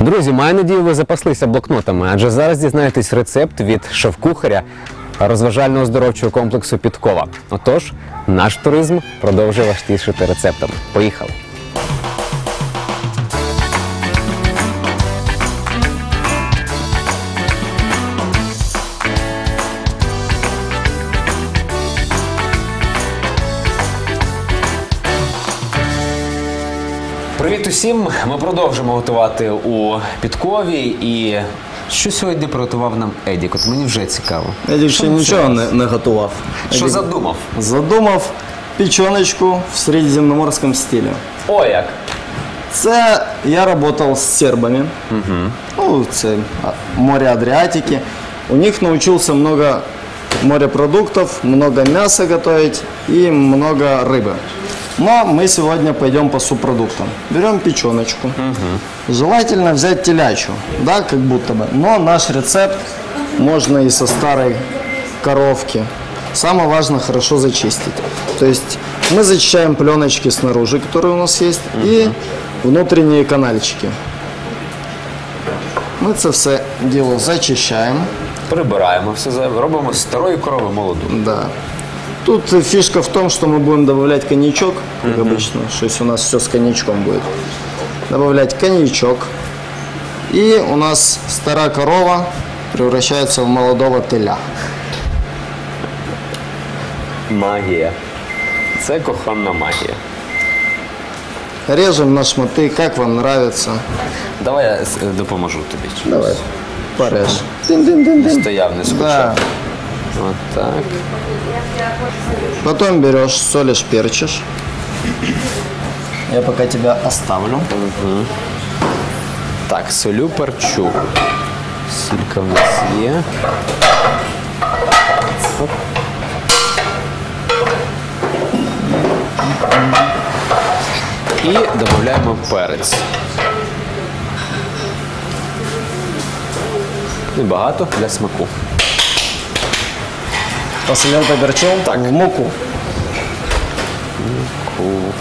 Друзі, маю надію, ви запаслися блокнотами, адже зараз дізнаєтесь рецепт від шеф-кухаря розважального здоровчого комплексу Підкова. Отож, наш туризм продовжує вас тішити рецептами. Поїхали! Привіт усім! Ми продовжимо готувати у Підкові. І що сьогодні приготував нам Едік? От мені вже цікаво. Едік Що ще це? нічого не, не готував. Що Едік задумав? задумав печеночку в середземноморському стилі. О, як! Це я працював з сербами. Ну, це а, море Адріатики. У них научился много морепродуктов, много мяса готовить и много рыбы. Но мы сегодня пойдем по субпродуктам. Берем печеночку. Желательно взять телячью, да, как будто бы. Но наш рецепт можно и со старой коровки. Самое важное хорошо зачистить. То есть мы зачищаем пленочки снаружи, которые у нас есть, и внутренние канальчики. Ми це все діло зачищаємо. Прибираємо все зайве, робимо з старої корови молоду. Да. Тут фишка в том, что мы будем добавлять коньячок, как обычно, то есть у нас все с коньячком будет. Добавлять коньячок. И у нас старая корова превращается в молодого теля. Магія. Це коханна магія. Режем на шматы, как вам нравится. Давай я с- допоможу тобі. Давай, порежь. Дин-дин-дин-дин. Стояв не скучав. Да. Отак. Потом берешь, солишь, перчишь. Я пока тебя оставлю. Так, солю перчу. Сілька в нас є. Оп. І додаємо перець. Небагато для смаку. Посолил, поперчил в муку. Ку.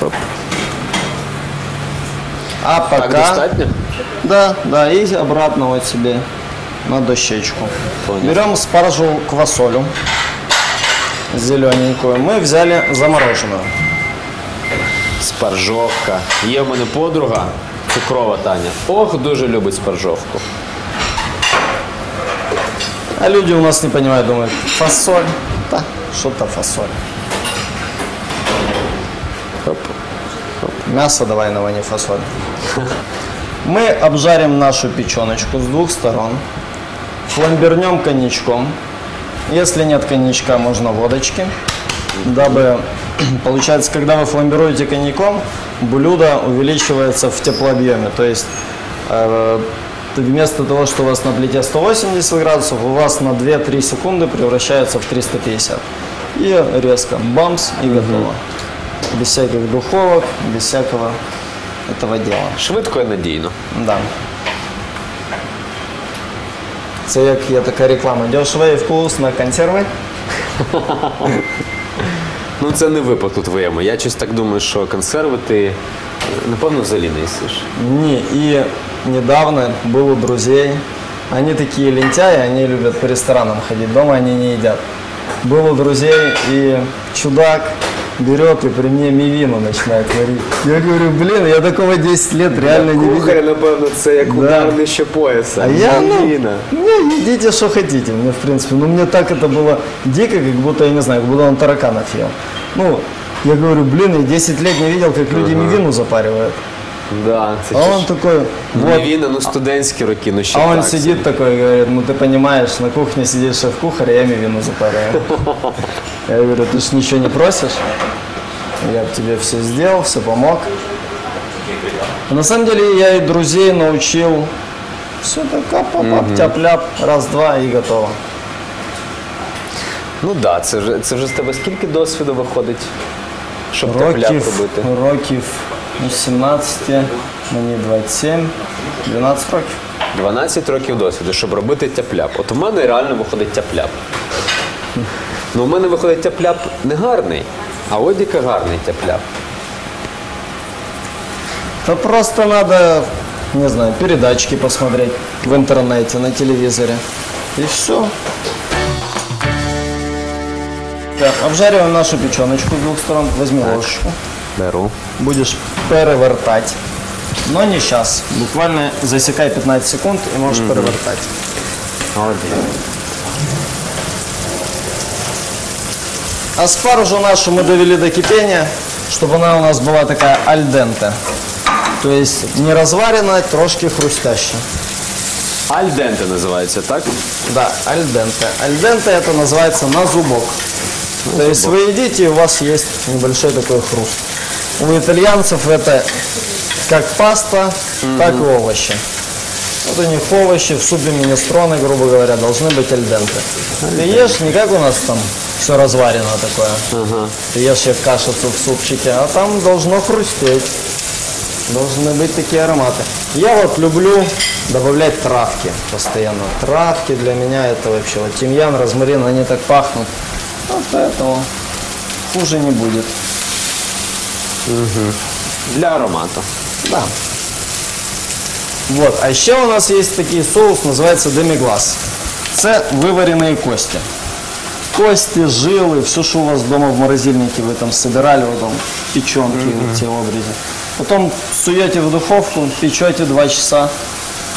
Хоп. А Так, пока... Да, да, и обратно вот себе на дощечку. Понял. Берем спаржу квасолю зелененькую. Мы взяли замороженную. Спаржовка. Є в мене подруга, цукрова Таня. Ох, дуже любить спаржовку. А люди у нас не понимают, думают, фасоль. Да, что-то фасоль. Хоп. Мясо давай на не фасоль. Мы обжарим нашу печеночку с двух сторон. Фламбернем коньячком. Если нет коньячка, можно водочки. Дабы, получается, когда вы фламбируете коньяком, блюдо увеличивается в теплообъеме. То есть э, вместо того, что у вас на плите 180 градусов, у вас на 2-3 секунды превращается в 350. И резко бамс и готово. Без всяких духовок, без всякого этого дела. Швидко і надійно. Да. Це як є така реклама. Дешево і вкусно, консерви. Ну це не випадку твоєму. Я щось так думаю, що консерви ти е, напевно взагалі не їсиш. Не, и недавно был у друзей. Они такие лентяи, они любят по ресторанам ходить, дома они не едят. Был у друзей, и чудак берет и при мне мивину начинает варить. Я говорю, блин, я такого 10 лет реально не видел. напевно, це як удар нижче пояса. А я, ну, не, едите, что хотите, мне, в принципе. Но мне так это было дико, как будто, я не знаю, как будто он тараканов ел. Ну, я говорю, блин, я 10 лет не видел, как люди мивину запаривают. Да, це А ж- он такой, Ну, вот, не він, ну студентські роки, ну ще а он так сидит собі. такой, говорит, ну ты понимаешь, на кухне сидит шеф-кухарь, а я мивину запариваю. Я говорю, ты ж ничего не просишь? Я б тебе все сделал, все помог. А На самом деле я и друзей научил. Все так кап-пап, тяп-ляп, раз-два и готово. Ну так, да, це вже це вже з тебе скільки досвіду виходить, Щоб тепляк Років, робити? років ну, 17, мені 27, 12 років. 12 років досвіду, щоб робити тяп-ляп. От у мене реально виходить тяп-ляп. Ну, у мене виходить тяп-ляп не гарний, а Одіка гарний тяп-ляп. То просто надо не знаю, передачки посмотреть в интернете, на телевизоре. И все. Так, обжариваем нашу печеночку с двух сторон. Возьми ложечку. Беру. Будешь перевертать. Но не сейчас. Буквально засекай 15 секунд и можешь перевертать. Молодець. А спаржу нашу мы довели до кипения, чтобы она у нас была такая альденте. То есть не разваренная, трошки хрустящая. Альденте називається, так? Да, альденте. Альденте это называется на зубок. То есть вы едите, и у вас есть небольшой такой хруст. У итальянцев это как паста, так и овощи. Вот у них овощи в супе минестроны, грубо говоря, должны быть альденте. Ты ешь не как у нас там все разварено такое. Ты ешь как кашицу в супчике, а там должно хрустеть. Должны быть такие ароматы. Я вот люблю добавлять травки постоянно. Травки для меня это вообще вот тимьян, розмарин, они так пахнут. Вот поэтому хуже не будет. Для аромату. Да. Вот, а ще у нас есть такий соус, називається деміглас. Це виварені кості. Кости, жилы, все, что у вас дома в морозильнике вы там собирали, вот там печенки, вот те обрезе. Потом суете в духовку, печете 2 часа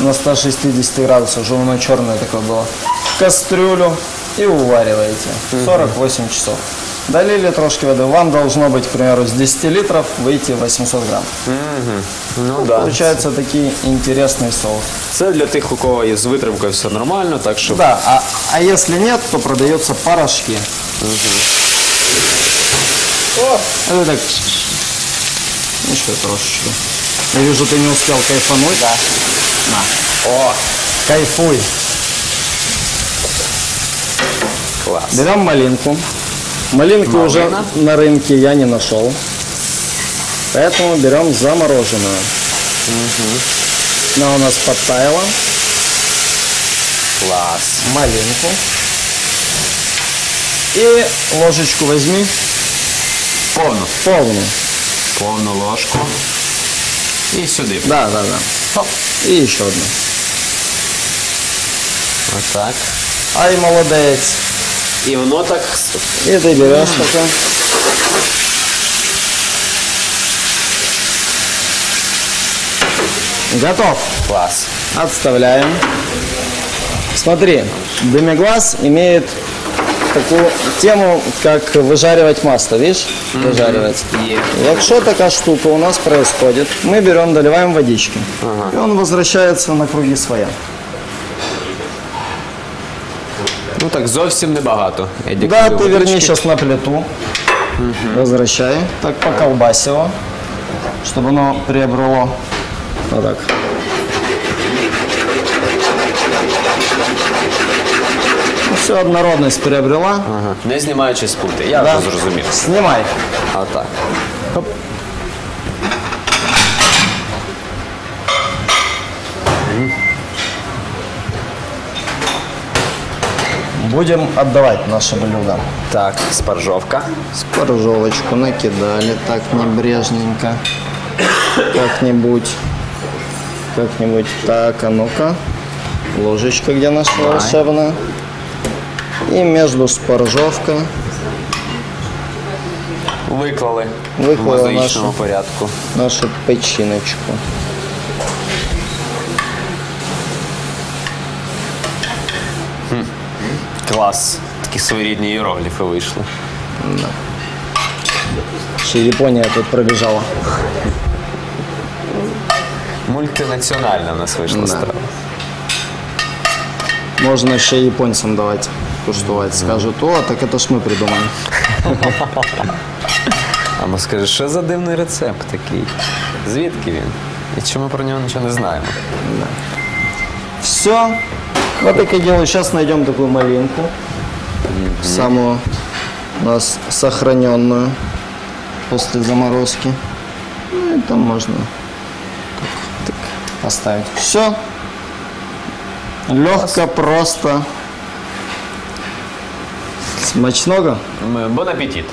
на 160 градусах, чтобы оно черное такое было. В кастрюлю и увариваете 48 часов. Долили трошки воды. Вам должно быть, к примеру, с 10 литров выйти 800 грамм. Ну да. Получается такий интересный соус. Це для тих, у кого є з витримкою все нормально, так що Да, а, а если нет, то продаются порошки. О, это так. Еще трошечку. Я вижу, ты не успел кайфануть. Да. На. О, кайфуй. Клас. Берем малинку. Малинку Малина. уже на рынке я не нашел. Поэтому берем замороженную. Она у нас подтаяла. Клас. Малинку. И ложечку возьми. Повну. Полную. Повну ложку. І сюди. Да, да, да. Хоп. И еще одну. Отак. Ай, молодец. І воно так. И ты берешь такое. Готов. Клас. Отставляем. Смотри, демиглаз имеет такую тему, как выжаривать масло, видишь? Выжаривать. Є. Якщо така штука у нас происходит, мы берем, доливаем водички. И он возвращается на круги своя. Ну так зовсім небагато. Едік Да, любить ты верни водички. сейчас на плиту. Возвращай. Так поколбась его, чтобы оно приобрело. Вот так. Все, однородность приобрела. Ага. Не знімаючи з пульти. Я Да. вже зрозумів. Снимай. А так. Хоп. Будем отдавать наше блюдо. Так, спаржовка. Спаржовочку накидали так небрежненько. Как-нибудь. Как-нибудь. Так, а ну-ка. Ложечка где наша волшебная. И между спаржовкой Виклали. Виклали в нашу. порядку. нашу печіночку. Клас. Такі своєрідні іерогліфи вийшли. Ще Японія тут пробіжала. Мультинаціональна в нас вийшла Да. страва. Можна ще японцям давати куштувати. Скажуть, о, так це ж ми придумали. А ми скажи, що за дивний рецепт такий? Звідки він? І чому про нього нічого не знаємо? Все. Вот так и делаю. Сейчас найдем такую малинку. Самую у нас сохраненную после заморозки. Ну и там можно так, так поставить. Все. Легко, просто. Смачного. Бон апетит.